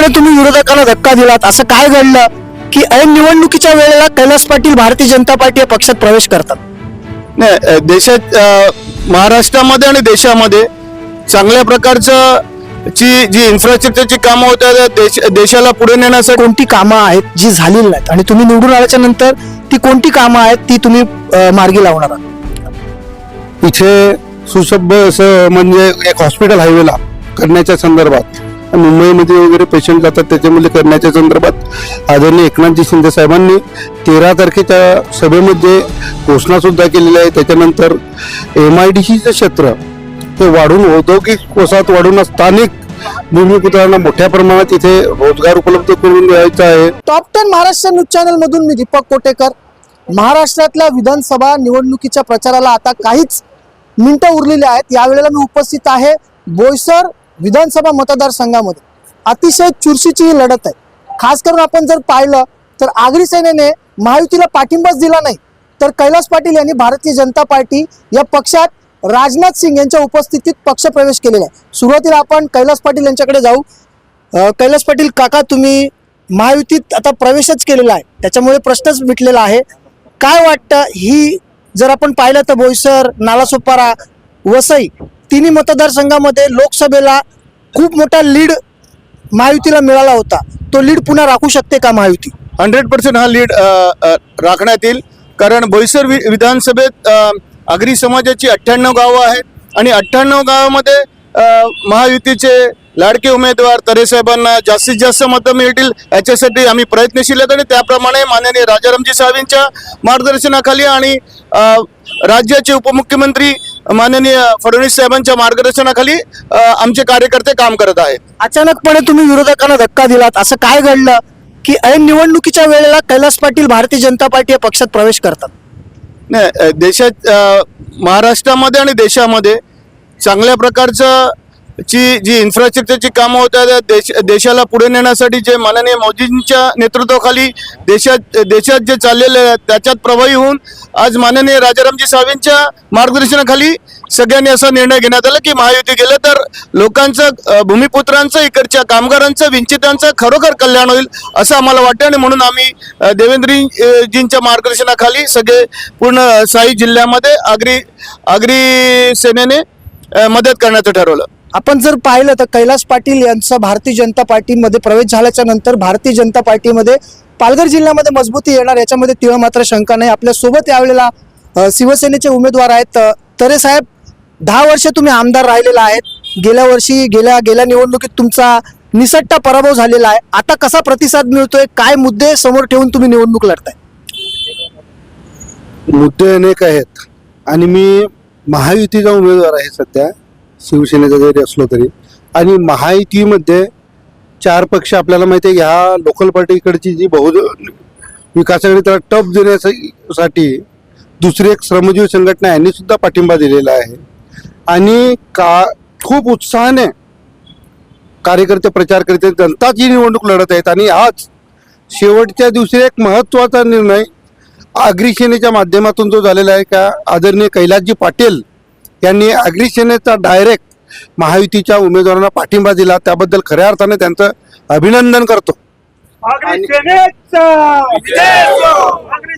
अचानकपणे तुम्ही विरोधकांना धक्का दिलात. असं काय घडलं? की ऐन निवडणुकीच्या वेळेला कैलास पाटील भारतीय जनता पार्टी या पक्षात प्रवेश करतात. नाही देशात महाराष्ट्रामध्ये आणि देशामध्ये चांगल्या प्रकारचं ची जी इन्फ्रास्ट्रक्चरची कामं होतात देश देशाला पुढे नेण्यासाठी कोणती कामं आहेत जी झालेली नाहीत? आणि तुम्ही निवडून आल्याच्यानंतर ती कोणती कामं आहेत ती तुम्ही मार्गी लावणार आहात? इथे सुसभ्य असं म्हणजे एक हॉस्पिटल हायवेला करण्याच्या संदर्भात मुंबईमध्ये वगैरे पेशंट जातात त्याच्यामध्ये करण्याच्या संदर्भात आदरणीय एकनाथजी शिंदे साहेबांनी तेरा तारखेच्या सभेमध्ये घोषणासुद्धा केलेली आहे. त्याच्यानंतर एम आय डी सीचं क्षेत्र ते वाढून औद्योगिक वसाहत वाढून स्थानिक भूमिपुत्रांना मोठ्या प्रमाणात इथे रोजगार उपलब्ध करून द्यायचा आहे. Top ten Maharashtra news channel मधून मी दीपक कोटेकर. महाराष्ट्रातल्या विधानसभा निवडणुकीच्या प्रचाराला आता काहीच मिनिटं उरलेली आहेत. यावेळेला मी उपस्थित आहे. बोईसर विधानसभा मतदारसंघामध्ये अतिशय चुरशीची ही लढत आहे. खास करून आपण जर पाहिलं तर आगरी सेनेने महायुतीला पाठिंबाच दिला नाही. तर कैलास पाटील यांनी भारतीय जनता पार्टी या पक्षात राजनाथ सिंग यांच्या उपस्थितीत पक्षप्रवेश केलेला आहे. सुरुवातीला आपण कैलास पाटील यांच्याकडे जाऊ. कैलास पाटील काका तुम्ही महायुतीत आता प्रवेशच केलेला आहे. त्याच्यामुळे प्रश्नच मिटलेला आहे. काय वाटतं ही जर आपण पाहिलं तर बोईसर नालासोपारा वसई तिन्ही मतदारसंघामध्ये लोकसभेला खूप मोठा लीड महायुतीला मिळाला होता. तो लीड पुन्हा राखू शकते का महायुती? हंड्रेड पर्सेंट हा लीड राखण्यात येईल. कारण बोईसर वि- विधानसभेत आगरी समाजाची अठ्ठ्याण्णव गावं आहेत आणि अठ्ठ्याण्णव गावामध्ये महायुतीचे लाडके उमेदवार तरेसाहेबांना जास्तीत जास्त मतं मिळतील याच्यासाठी आम्ही प्रयत्नशील आहेत आणि त्याप्रमाणे माननीय राजारामजी साहेबांच्या मार्गदर्शनाखाली आणि राज्याचे उपमुख्यमंत्री माननीय फडणवीस साहेबांच्या मार्गदर्शनाखाली आमचे कार्यकर्ते काम करत आहेत. अचानकपणे तुम्ही विरोधकांना धक्का दिलात. असं काय घडलं? की ऐन निवडणुकीच्या वेळेला कैलास पाटील भारतीय जनता पार्टी या पक्षात प्रवेश करतात? नाही देशात महाराष्ट्रामध्ये आणि देशामध्ये चांगल्या प्रकारचं ची जी इन्फ्रास्ट्रक्चरची कामं होतात देश देशाला पुढे नेण्यासाठी जे माननीय मोदींच्या नेतृत्वाखाली देशात देशात जे चाललेले आहे त्याच्यात प्रभावी होऊन आज माननीय राजारामजी साहेबांच्या मार्गदर्शनाखाली सगळ्यांनी असा निर्णय घेण्यात आला की महायुती गेलं तर लोकांचं भूमिपुत्रांचं इकडच्या कामगारांचं विंचितांचं खरोखर कल्याण होईल असं आम्हाला वाटतं आणि म्हणून आम्ही देवेंद्रजींच्या मार्गदर्शनाखाली सगळे पूर्ण साई जिल्ह्यामध्ये आगरी आगरी सेनेने मदत करण्याचं ठरवलं. आपण जर पाहिलं तर कैलास पाटील यांचा भारतीय जनता पार्टीमध्ये प्रवेश झाल्याच्यानंतर भारतीय जनता पार्टीमध्ये पालघर जिल्ह्यामध्ये मजबूती येणार याच्यामध्ये तिळ मात्र शंका नाही. आपल्यासोबत यावेळेला शिवसेनेचे उमेदवार आहेत तरे साहेब दहा वर्ष तुम्ही आमदार राहिलेला आहेत. गेल्या वर्षी गेल्या गेल्या निवडणुकीत तुमचा निसट्टा पराभव झालेला आहे. आता कसा प्रतिसाद मिळतोय? काय मुद्दे समोर ठेवून तुम्ही निवडणूक लढताय? मुद्दे अनेक आहेत. आणि मी महायुतीचा उमेदवार आहे सध्या. शिवसेनेचा जरी असलो तरी. आणि महायुतीमध्ये चार पक्ष आपल्याला माहिती आहे ह्या लोकल पार्टीकडची जी बहुजन विकासाकडे त्याला टप देण्यासाठी दुसरी एक श्रमजीव संघटना यांनीसुद्धा यांनी सुद्धा पाठिंबा दिलेला आहे. आणि का खूप उत्साहाने कार्यकर्ते प्रचार करते जनताच ही निवडणूक लढत आहेत. आणि आज शेवटच्या दिवशी एक महत्त्वाचा निर्णय आगरी सेनेच्या माध्यमातून जो झालेला आहे का आदरणीय कैलासजी पाटील यांनी आगरी सेनेचा डायरेक्ट महायुतीच्या उमेदवारांना पाठिंबा दिला. त्याबद्दल खऱ्या अर्थाने त्यांचं अभिनंदन करतो.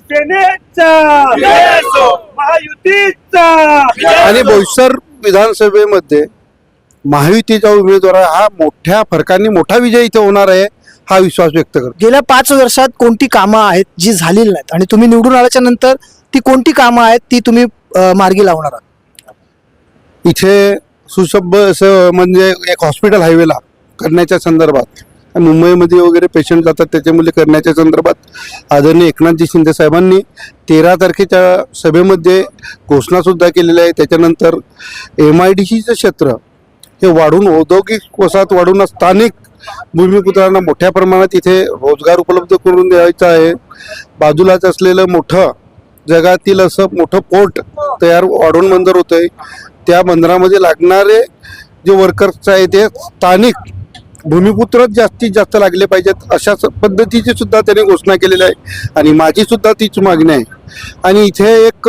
सेनेचा महायुतीचा! आणि बोईसर विधानसभेमध्ये महायुतीचा उमेदवार हा मोठ्या फरकाने मोठा विजय इथे होणार आहे हा विश्वास व्यक्त करतो. गेल्या पाच वर्षात कोणती कामं आहेत जी झालेली नाहीत? आणि तुम्ही निवडून आल्याच्यानंतर ती कोणती कामं आहेत ती तुम्ही मार्गी लावणार आहात? इथे सुशब्द असं म्हणजे एक हॉस्पिटल हायवेला करण्याच्या संदर्भात. मुंबईमध्ये वगैरे पेशंट जातात त्याच्यामुळे करण्याच्या संदर्भात आदरणीय एकनाथजी शिंदे साहेबांनी तेरा तारखेच्या सभेमध्ये घोषणासुद्धा केलेली आहे त्याच्यानंतर एम आय डी सीचं क्षेत्र हे वाढून औद्योगिक वसाहत वाढून स्थानिक भूमिपुत्रांना मोठ्या प्रमाणात इथे रोजगार उपलब्ध करून द्यायचा आहे. बाजूलाच असलेलं मोठं जगातील असं मोठं पोर्ट तयार वाढून बंदर होतं आहे त्या बंदरामध्ये लागणारे जे वर्कर्स आहे ते स्थानिक भूमिपुत्रच जास्तीत जास्त लागले पाहिजेत अशा स- पद्धतीची सुद्धा त्याने घोषणा केलेली आहे. आणि माझी सुद्धा तीच मागणी आहे. आणि इथे एक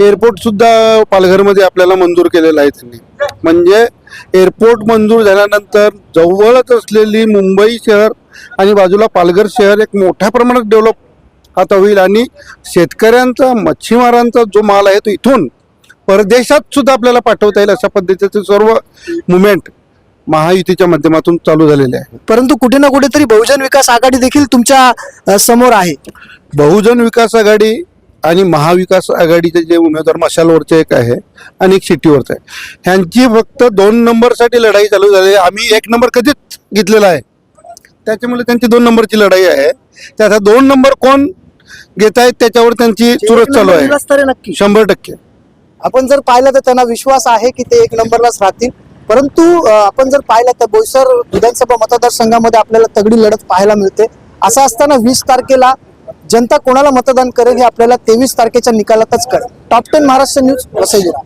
एअरपोर्ट सुद्धा पालघरमध्ये आपल्याला मंजूर केलेला आहे त्यांनी. म्हणजे एअरपोर्ट मंजूर झाल्यानंतर जवळच असलेली मुंबई शहर आणि बाजूला पालघर शहर एक मोठ्या प्रमाणात डेव्हलप आता होईल. आणि शेतकऱ्यांचा मच्छीमारांचा जो माल आहे तो इथून परदेशात सुद्धा आपल्याला पाठवता येईल अशा पद्धतीचे सर्व मुवमेंट महायुतीच्या माध्यमातून चालू झालेले आहे. परंतु कुठे ना कुठेतरी बहुजन विकास आघाडी देखील तुमच्या अ, समोर आहे. बहुजन विकास आघाडी आणि महाविकास आघाडीचे जे उमेदवार मशालवरचे एक आहे आणि एक सिटीवरचा आहे. ह्यांची फक्त दोन नंबरसाठी लढाई चालू झाली आहे. आम्ही एक नंबर कधीच घेतलेला आहे. त्याच्यामुळे त्यांची दोन नंबरची लढाई आहे. त्याचा दोन नंबर कोण घेत आहेत त्याच्यावर त्यांची चुरस चालू आहे. नक्की. शंभर टक्के. आपण जर पाहिलं तर त्यांना विश्वास आहे की ते एक नंबरलाच राहतील. परंतु आपण जर पाहिलं तर बोईसर विधानसभा मतदारसंघामध्ये आपल्याला तगडी लढत पाहायला मिळते. असं असताना वीस तारखेला जनता कोणाला मतदान करेल हे आपल्याला तेवीस तारखेच्या निकालातच कळेल. Top ten Maharashtra news Vasai जिल्हा